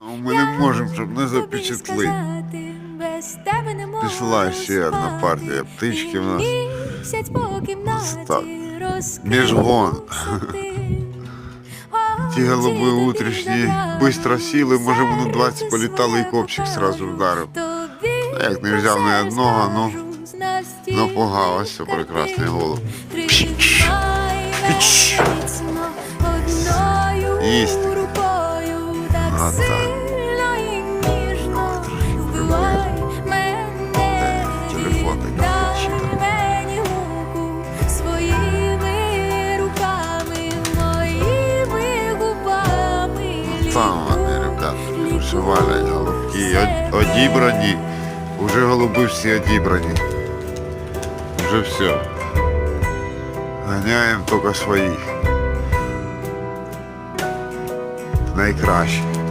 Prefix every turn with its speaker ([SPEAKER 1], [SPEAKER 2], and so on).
[SPEAKER 1] Ми не можемо, щоб не запечатлити. Пішла ще одна партія птички в нас. Так, міжгон. Ті голуби утрішні бистро сіли, може воно 20 політали і копчик сразу вдарив. Як не взяв ні одного, ну, напугався прекрасний голуб. Їсть. А так. Телефон такий підчитаний.
[SPEAKER 2] Своїми руками, моїми губами.
[SPEAKER 1] Там вони, ребята, валять голубки. Одібрані. Уже голуби всі одібрані. Вже все. Ганяємо тільки своїх. Найкраще.